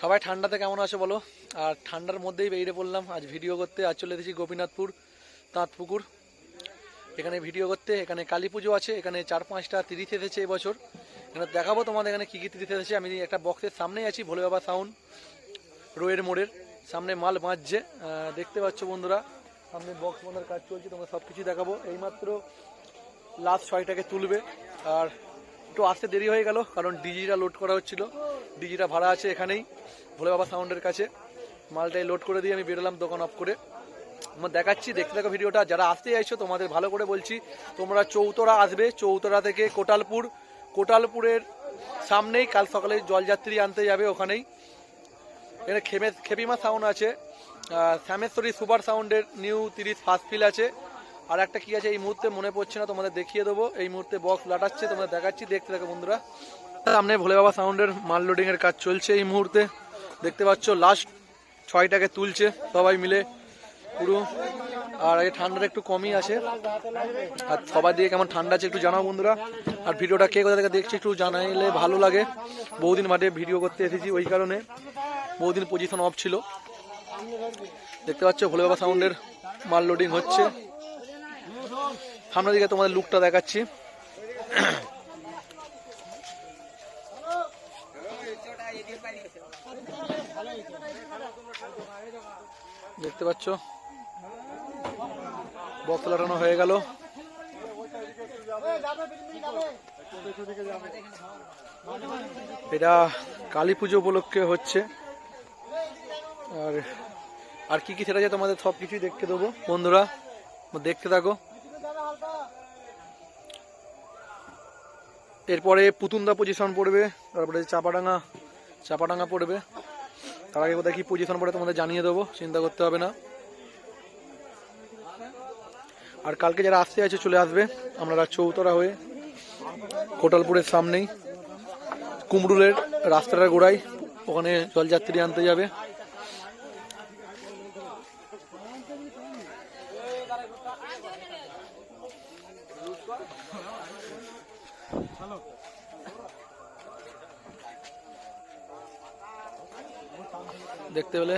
সবাই ঠান্ডাতে কেমন আছে বলো? আর ঠান্ডার মধ্যেই বেরিয়ে পড়লাম। আজ ভিডিও করতে। আজ চলে এসেছি গোপীনাথপুর, তাঁতপুকুর। এখানে ভিডিও করতে। এখানে কালী পুজো আছে। এখানে চার পাঁচটা তিরিশ এসেছে এবছর। এখানে দেখাবো তোমাদের এখানে কী কী তিরিশ এসেছে। আমি একটা বক্সের সামনেই আছি, ভোলে বাবা সাউন্ড রোয়ের মোড়ের। সামনে মাল বাঁচছে দেখতে পাচ্ছ বন্ধুরা, সামনে বক্স বাঁধার কাজ চলছে। তোমরা সব কিছু দেখাবো। এইমাত্র লাস্ট ছয়টাকে তুলবে। আর একটু আসতে দেরি হয়ে গেল, কারণ ডিজিটা লোড করা হচ্ছিল। ডিজিটা ভাড়া আছে এখানেই। ভোলে বাবা সাউন্ডের কাছে। মালটাই লোড করে দিয়ে আমি বেরোলাম দোকান অফ করে। দেখাচ্ছি, দেখতে থাকো ভিডিওটা। যারা আসতে চাইছো, তোমাদের ভালো করে বলছি, তোমরা চৌতরা আসবে। চৌতরা থেকে কোটালপুর। কোটালপুরের সামনেই কাল সকালে জলযাত্রী আনতে যাবে ওখানেই। এখানে খেমে, খেপিমা সাউন্ড আছে। শ্যামেশ্বরী সুপার সাউন্ডের নিউ তিরিশ ফার্স্ট ফিল আছে। আর একটা কি আছে, এই মুহূর্তে মনে পড়ছে না, তোমাদের দেখিয়ে দেবো। এই মুহূর্তে বক্স লাটাচ্ছে, তোমাদের দেখাচ্ছি। দেখতে থাকো বন্ধুরা। সামনে ভোলে বাবা সাউন্ডের মাল লোডিং এর কাজ চলছে এই মুহূর্তে। দেখতে পাচ্ছ লাস্ট ছয়টাকে তুলছে সবাই মিলে পুরো। আর এই ঠান্ডাটা একটু কমই আছে। আর সবাই দিকে কেমন ঠান্ডা আছে একটু জানাও বন্ধুরা। আর ভিডিওটা কে কোথা থেকে দেখছি একটু জানাইলে ভালো লাগে। বহুদিন মাঠে ভিডিও করতে এসেছি ওই কারণে। বহুদিন পজিশন অফ ছিল। দেখতে পাচ্ছ, ভোলে বাবা সাউন্ডের মাল লোডিং হচ্ছে। সামনের দিকে তোমাদের লুকটা দেখাচ্ছি। দেখতে পাচ্ছ? বক্স লাটানো হয়ে গেল। এটা কালী পুজো উপলক্ষে হচ্ছে। আর আর কি কি সেটা যে তোমাদের সব কিছুই দেখতে দেবো। বন্ধুরা, দেখতে থাকো। এরপরে পুতুন্দা পজিশন পড়বে, তারপরে চাপাডাঙ্গা চাপাডাঙ্গা পড়বে। তার আগে কোথায় কি পজিশন পড়ে তোমাদের জানিয়ে দেবো, চিন্তা করতে হবে না। আর কালকে যারা আসতে আছে চলে আসবে আপনারা চৌতরা হয়ে কোটালপুরের সামনেই কুমরুলের রাস্তাটা গোড়ায় ওখানে জলযাত্রী আনতে যাবে। দেখতে পেলে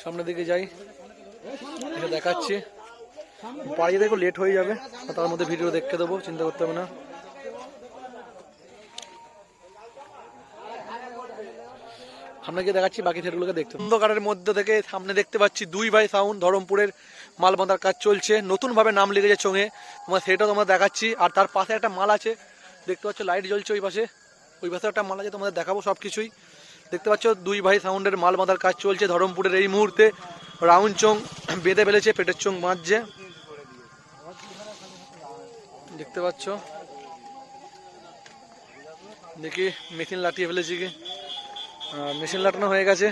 সামনের দিকে যাই এটা দেখাচ্ছি। বাড়ি দেখো লেট হয়ে যাবে তার মধ্যে ভিডিও দেখতে দেবো, চিন্তা করতে হবে না। গিয়ে দেখাচ্ছি বাকি সেটগুলোকে দেখতে। অন্ধকারের মধ্যে থেকে সামনে দেখতে পাচ্ছি দুই ভাই সাউন্ড ধরমপুরের মাল বাঁধার কাজ চলছে। নতুনভাবে নাম লিখেছে চোঙে। তোমার সেটা তোমার দেখাচ্ছি। আর তার পাশে একটা মাল আছে, দেখতে পাচ্ছ লাইট জ্বলছে ওই পাশে। ওই পাশে একটা মাল আছে, তোমাদের দেখাবো সব কিছুই দেখতে পাচ্ছ, দুই ভাই সাউন্ডের মাল বাঁধার কাজ চলছে ধরমপুরের এই মুহূর্তে। রাউন্ড চোং বেঁধে ফেলেছে, পেটের চোং বাঁধছে। দেখতে পাচ্ছ, দেখি মেশিন লাটিয়ে ফেলেছি কি। মেশিন লাটানো হয়ে গেছে।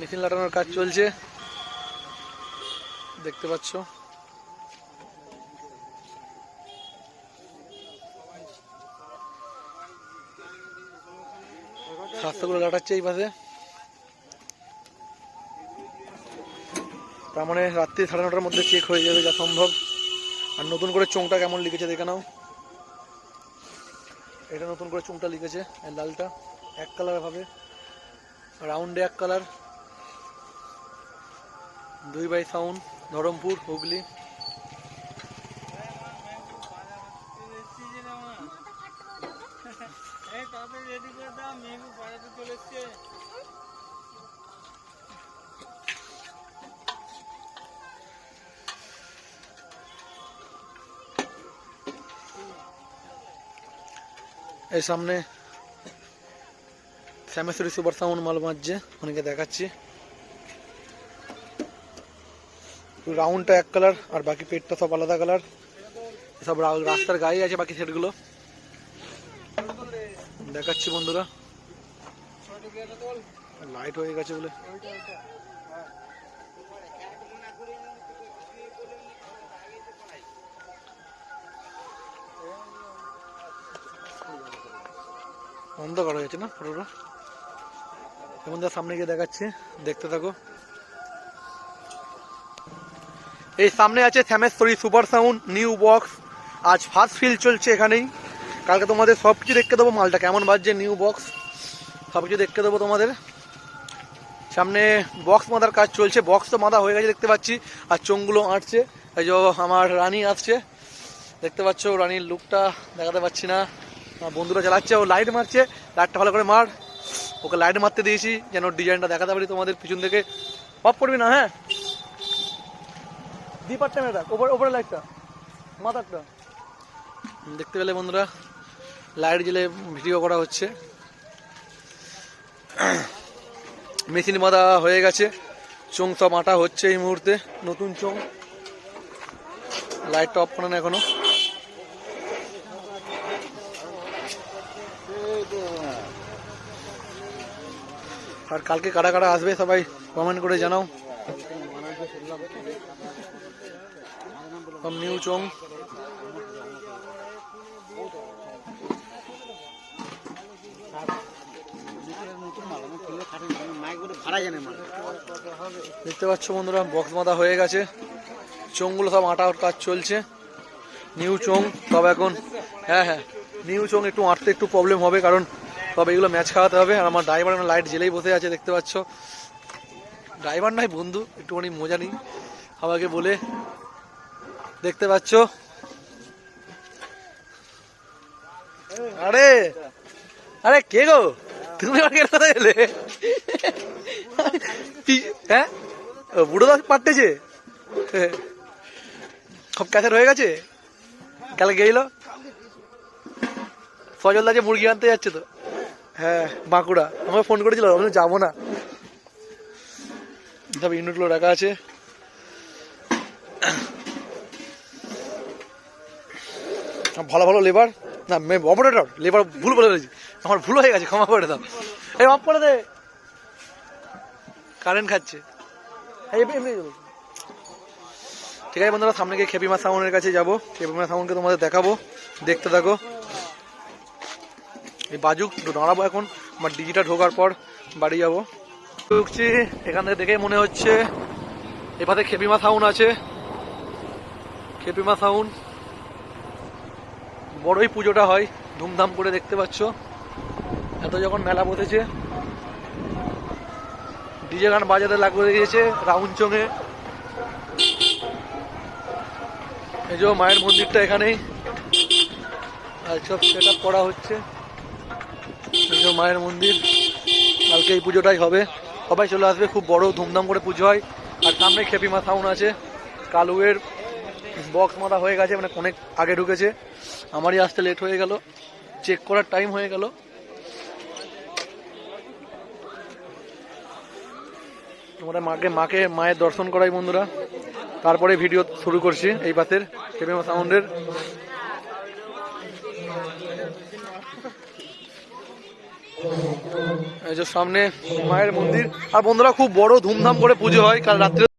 মেশিন লাটানোর কাজ চলছে। দেখতে পাচ্ছ। স্বাস্থ্যগুলো লাটাচ্ছে এই পাশে। তার মানে রাত্রি সাড়ে নটার মধ্যে চেক হয়ে যাবে যা সম্ভব। আর নতুন করে চোংটা কেমন লিখেছে দেখে নাও। এটা নতুন করে চোংটা লিখেছে লালটা এক কালার ভাবে রাউন্ডে এক কালার দুই বাই সাউন্ড ধরমপুর, হুগলি। এই সামনে শ্যামেশ্বরী সুপার সাউন্ড মাল বাঁধছে অনেকে দেখাচ্ছি। রাউন্ডটা এক কালার আর বাকি পেটটা সব আলাদা কালার সব রাস্তার গায়ে আছে বাকি সেটগুলো দেখাচ্ছি বন্ধুরা। লাইট হয়ে গেছে বলে। অন্ধকার হয়েছে না ফটোটা এখন যা সামনে গিয়ে দেখাচ্ছি, দেখতে থাকো। এই সামনে আছে Shyameshwari super sound, new box. আজ ফার্স্ট ফিল চলছে এখানেই। কালকে তোমাদের সব কিছু দেখতে দেবো মালটা। কেমন বাজছে নিউ বক্স? সব কিছু দেখতে দেবো তোমাদের। সামনে বক্স মাদার কাজ চলছে। বক্স তো মাদা হয়ে গেছে, দেখতে পাচ্ছি। আর চোঙগুলো আঁটছে। এই যে আমার রানী আসছে। দেখতে পাচ্ছ, রানীর লুকটা দেখাতে পাচ্ছি না। বন্ধুরা চালাচ্ছে, ও লাইট মারছে লাইটটা ভালো করে মার। ওকে লাইট মারতে দিয়েছি, যেন ডিজাইনটা দেখাতে পারি তোমাদের পিছন থেকে। অফ করবি না হ্যাঁ? দ্বিপারটা মেয়েটা ওপরে ওপরে লাইটটা মাথারটা। দেখতে পেলে বন্ধুরা লাইট জ্বেলে ভিডিও করা হচ্ছে। মেশিন বাঁধা হয়ে গেছে চোং সব আটা হচ্ছে এই মুহূর্তে, নতুন চোং লাইটটা অফ করে না এখনও। আর কালকে কারা কারা আসবে সবাই কমেন্ট করে জানাও। নিউ চোং। দেখতে পাচ্ছ বন্ধুরা বক্স বাঁধা হয়ে গেছে। চোঙগুলো সব আটার কাজ চলছে। নিউ চোং, সব এখন হ্যাঁ হ্যাঁ। নিউ চোং একটু আঁটতে একটু প্রবলেম হবে, কারণ সব এগুলো ম্যাচ খাওয়াতে হবে। আর আমার ড্রাইভার আমার লাইট জেলেই বসে আছে, দেখতে পাচ্ছ। ড্রাইভার নয়, বন্ধু, একটুখানি মজা নিই। আমাকে বলে, দেখতে পাচ্ছ। আরে আরে কে গো? তুমি কেন কোথায় এলে? হ্যাঁ? বুড়ো দাস পাঠতেছে সব ক্যাসেট হয়ে গেছে? কাল গেইল? ফজল দাকে মুরগি আনতে যাচ্ছে তো। হ্যাঁ বাঁকুড়া। আমাকে ফোন করেছিল, আমি যাব না। সব ইউনিটগুলো রাখা আছে। ভালো ভালো লেবার না অপারেটর লেবার ভুল বলে ফেলেছি। আমার ভুল হয়ে গেছে, ক্ষমা করে দাও। এই অফ করে দে। কারেন্ট খাচ্ছে। ঠিক আছে বন্ধুরা, সামনে গিয়ে খেপিমা সাউন্ডের কাছে যাব। খেপিমা সাউন্ডকে তোমাদের দেখাবো। দেখতে থাকো। বাজুক একটু দাঁড়াবো এখন। আমার ডিজিটা ঢোকার পর বাড়ি যাব। ঢুকছি, এখান থেকে দেখে মনে হচ্ছে এপাশে খেপিমা সাউন্ড আছে। খেপিমা সাউন্ড বড়ই পুজোটা হয়, ধুমধাম করে দেখতে পাচ্ছ। এত যখন মেলা বসেছে, ডিজে গান বাজাতে লাগিয়ে দিয়েছে রাউন্ড চঙে। এই যে মায়ের মন্দিরটা এখানেই। আর সব সেট করা হচ্ছে। এই মায়ের মন্দির। কালকে এই পুজোটাই হবে। সবাই চলে আসবে, খুব বড় ধুমধাম করে পুজো হয়। আর সামনে খেপি খেপিমা সাউন্ড আছে। কালুয়ের বক্স মারা হয়ে গেছে মানে অনেক আগে ঢুকেছে। আমারই আসতে লেট হয়ে গেল। চেক করার টাইম হয়ে গেল। আমাদের মাকে মাকে, মায়ের দর্শন করাই বন্ধুরা। তারপরে ভিডিও শুরু করছি এই পাশের খেপিমা সাউন্ডের এই যে সামনে মায়ের মন্দির। আর বন্ধুরা, খুব বড় ধুমধাম করে পুজো হয়। কাল রাত্রে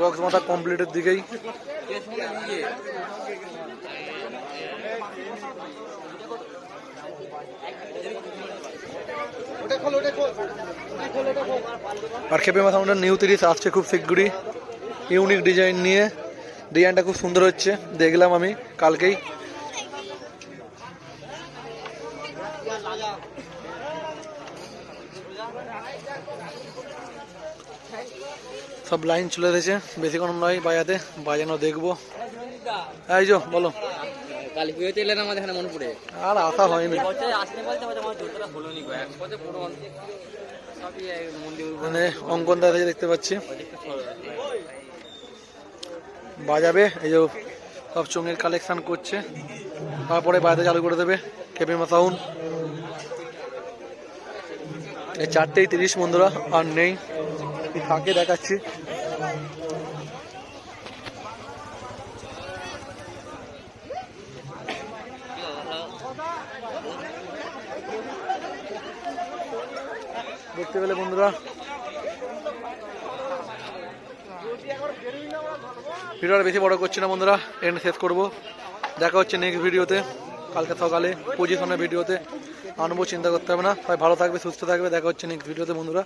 বক্স মাথা কমপ্লিটের দিকেই। আর খেপে মাথা আমাদের নিউ তিরিশ আসছে খুব শীঘ্রই ইউনিক ডিজাইন নিয়ে। ডিজাইনটা খুব সুন্দর হচ্ছে। দেখলাম আমি কালকেই। সব লাইন চলে এসেছে। বেশিক্ষণ নয় বাজাতে। বাজানো দেখব। এই যো বলো। কালী পুজোতে এলেন আমাদের এখানে মনপুরে। আর আসা হয়নি। মানে অঙ্কন দাদা দেখতে পাচ্ছি। বাজাবে এই যে সব চোঙের কালেকশন করছে। তারপরে বাইরে চালু করে দেবে কেপি মাসাউন। এই চারটেই তিরিশ বন্ধুরা আর নেই। কি থাকে দেখাচ্ছি। দেখতে পেলে বন্ধুরা। ভিডিওটা বেশি বড় করছি না বন্ধুরা এন্ড শেষ করব। দেখা হচ্ছে নেক্সট ভিডিওতে। কালকে সকালে পজিশনের ভিডিওতে। আনব চিন্তা করতে হবে না। সবাই ভালো থাকবে, সুস্থ থাকবে। দেখা হচ্ছে নেক্সট ভিডিওতে বন্ধুরা।